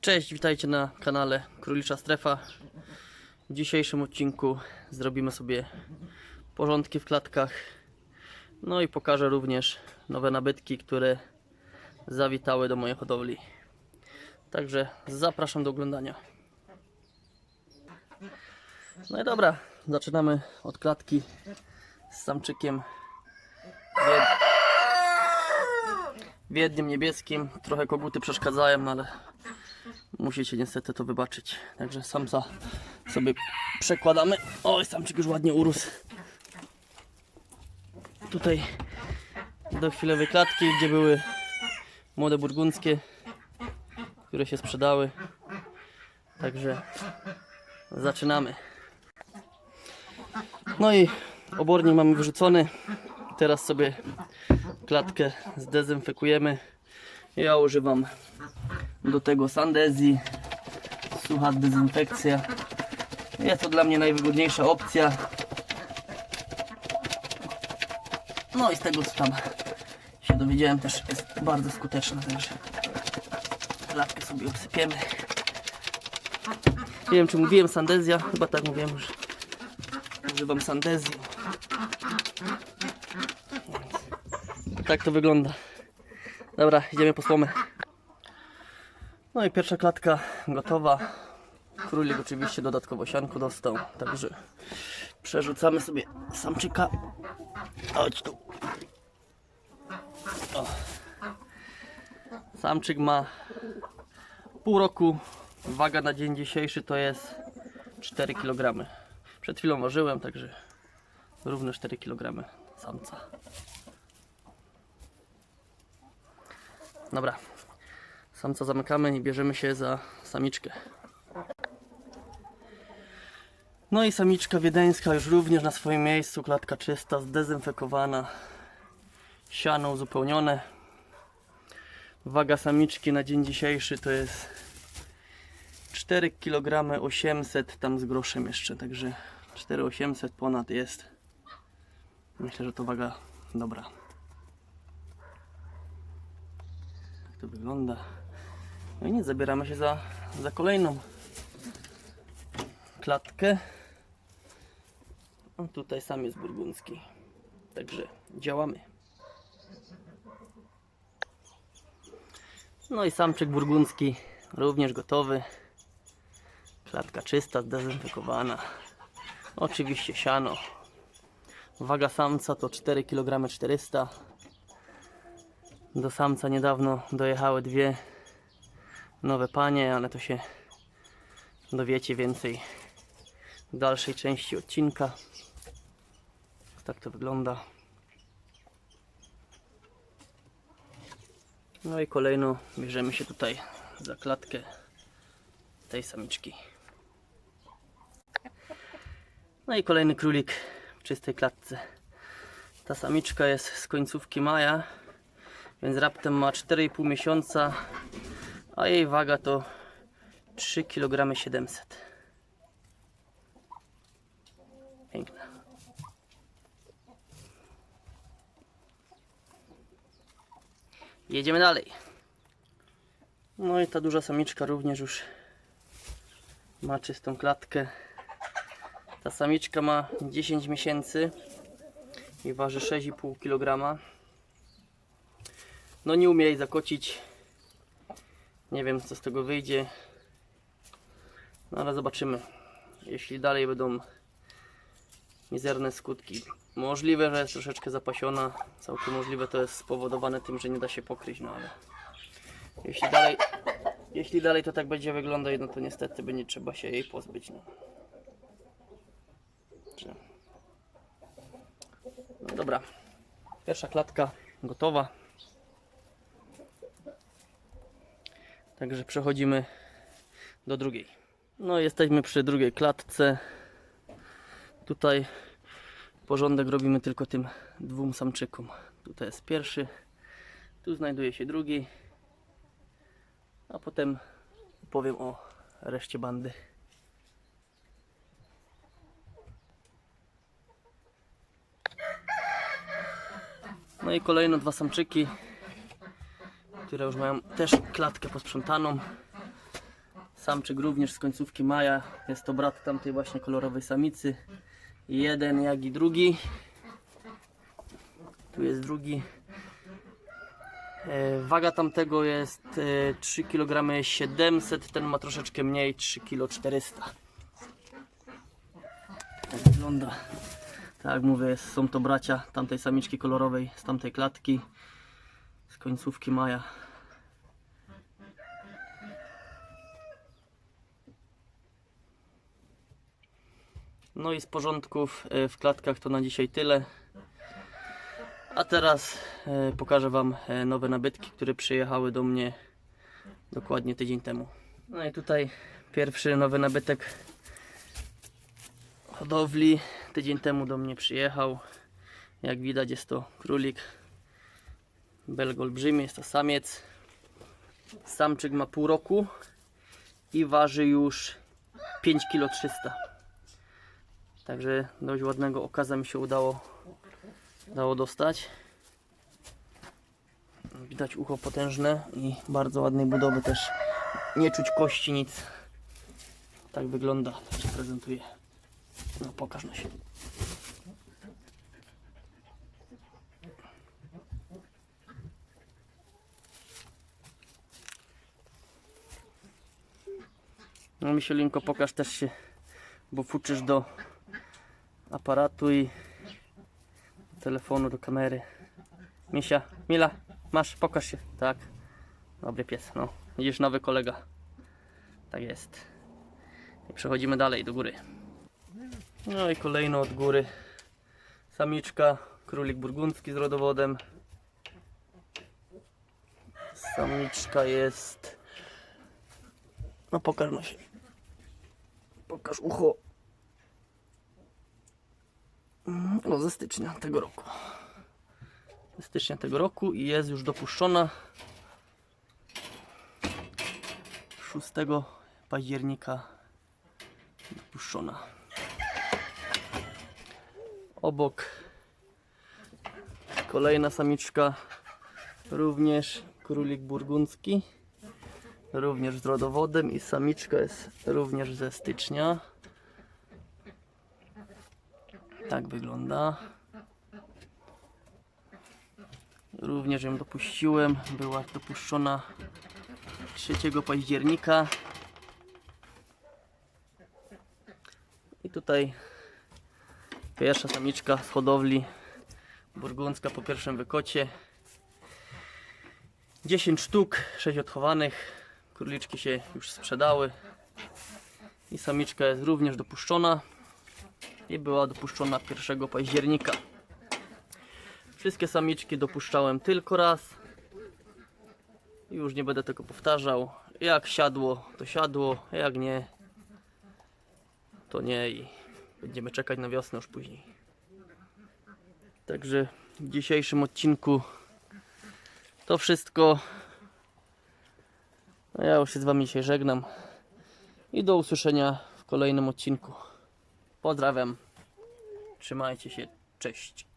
Cześć, witajcie na kanale Królicza Strefa. W dzisiejszym odcinku zrobimy sobie porządki w klatkach. No i pokażę również nowe nabytki, które zawitały do mojej hodowli. Także zapraszam do oglądania. No i dobra, zaczynamy od klatki z samczykiem w jednym niebieskim. Trochę koguty przeszkadzają, no ale musicie niestety to wybaczyć. Także samca sobie przekładamy. Oj, samczyk już ładnie urósł. Tutaj do chwilowej klatki, gdzie były młode burgundzkie, które się sprzedały. Także zaczynamy. No i obornik mamy wyrzucony. Teraz sobie klatkę zdezynfekujemy. Ja używam do tego Sandezi. Sucha dezynfekcja. Jest to dla mnie najwygodniejsza opcja. No i z tego co tam się dowiedziałem też jest bardzo skuteczna, także klatkę sobie obsypiemy. Nie wiem czy mówiłem Sandezja, chyba tak mówiłem, że używam Sandezji. Tak to wygląda. Dobra, idziemy po słomę. No i pierwsza klatka gotowa. Królik oczywiście dodatkowo sianku dostał, także przerzucamy sobie samczyka. Chodź tu. O. Samczyk ma pół roku. Waga na dzień dzisiejszy to jest 4 kg. Przed chwilą ważyłem, także równe 4 kg samca. Dobra, samca zamykamy i bierzemy się za samiczkę. No i samiczka wiedeńska już również na swoim miejscu, klatka czysta, zdezynfekowana, siano uzupełnione. Waga samiczki na dzień dzisiejszy to jest 4 kg 800 tam z groszem jeszcze, także 4800 ponad jest. Myślę, że to waga dobra. to wygląda. No i nic, zabieramy się za, za kolejną klatkę. A tutaj sam jest burgundzki. Także działamy. No i samczyk burgundzki również gotowy. Klatka czysta, zdezynfekowana. Oczywiście siano. Waga samca to 4 kg 400 do samca niedawno dojechały dwie nowe panie, ale to się dowiecie więcej w dalszej części odcinka. Tak to wygląda. No i kolejno bierzemy się tutaj za klatkę tej samiczki. No i kolejny królik w czystej klatce. Ta samiczka jest z końcówki maja więc raptem ma 4,5 miesiąca, a jej waga to 3 kg 700. Piękna. Jedziemy dalej. No i ta duża samiczka również już ma czystą klatkę. Ta samiczka ma 10 miesięcy i waży 6,5 kg. No nie umie jej zakocić. Nie wiem co z tego wyjdzie. No ale zobaczymy. Jeśli dalej będą mizerne skutki. Możliwe, że jest troszeczkę zapasiona. Całkiem możliwe to jest spowodowane tym, że nie da się pokryć, no ale jeśli dalej, jeśli dalej to tak będzie wyglądać, no to niestety będzie trzeba się jej pozbyć. No. No dobra. Pierwsza klatka gotowa. Także przechodzimy do drugiej. No jesteśmy przy drugiej klatce. Tutaj porządek robimy tylko tym dwóm samczykom. Tutaj jest pierwszy, tu znajduje się drugi, a potem powiem o reszcie bandy. No i kolejno dwa samczyki które już mają też klatkę posprzątaną. Samczyk również z końcówki maja. Jest to brat tamtej właśnie kolorowej samicy. Jeden jak i drugi. Tu jest drugi. E, Waga tamtego jest e, 3 kg 700, ten ma troszeczkę mniej, 3 kg 400. Tak wygląda. Tak jak mówię, są to bracia tamtej samiczki kolorowej z tamtej klatki z końcówki maja. No i z porządków e, w klatkach to na dzisiaj tyle. A teraz e, pokażę Wam e, nowe nabytki, które przyjechały do mnie dokładnie tydzień temu. No i tutaj pierwszy nowy nabytek hodowli. Tydzień temu do mnie przyjechał. Jak widać jest to królik belg olbrzymi, jest to samiec. Samczyk ma pół roku i waży już 5 kg 300. Także dość ładnego okaza mi się udało, udało dostać. Widać ucho potężne i bardzo ładnej budowy też. Nie czuć kości, nic. Tak wygląda, tak się prezentuje. No pokaż no się. No Misielinko pokaż też się, bo fuczysz do aparatu i telefonu do kamery. Misia, Mila, masz, pokaż się. Tak. Dobry pies, no. Widzisz, nowy kolega. Tak jest. I przechodzimy dalej do góry. No i kolejno od góry. Samiczka, królik burgundzki z rodowodem. Samiczka jest. No pokaż się. Pokaż ucho. Mm, No, ze stycznia tego roku. Ze stycznia tego roku i jest już dopuszczona 6 października dopuszczona. Obok kolejna samiczka, również królik burgundzki, również z rodowodem i samiczka jest również ze stycznia. Tak wygląda. Również ją dopuściłem. Była dopuszczona 3 października. I tutaj pierwsza samiczka z hodowli burgundzka po pierwszym wykocie. 10 sztuk, 6 odchowanych. Króliczki się już sprzedały. I samiczka jest również dopuszczona i była dopuszczona 1 października. Wszystkie samiczki dopuszczałem tylko raz. Już nie będę tego powtarzał. Jak siadło, to siadło, jak nie, to nie i będziemy czekać na wiosnę już później. Także w dzisiejszym odcinku to wszystko. A ja już się z Wami dzisiaj żegnam i do usłyszenia w kolejnym odcinku. Pozdrawiam. Trzymajcie się. Cześć.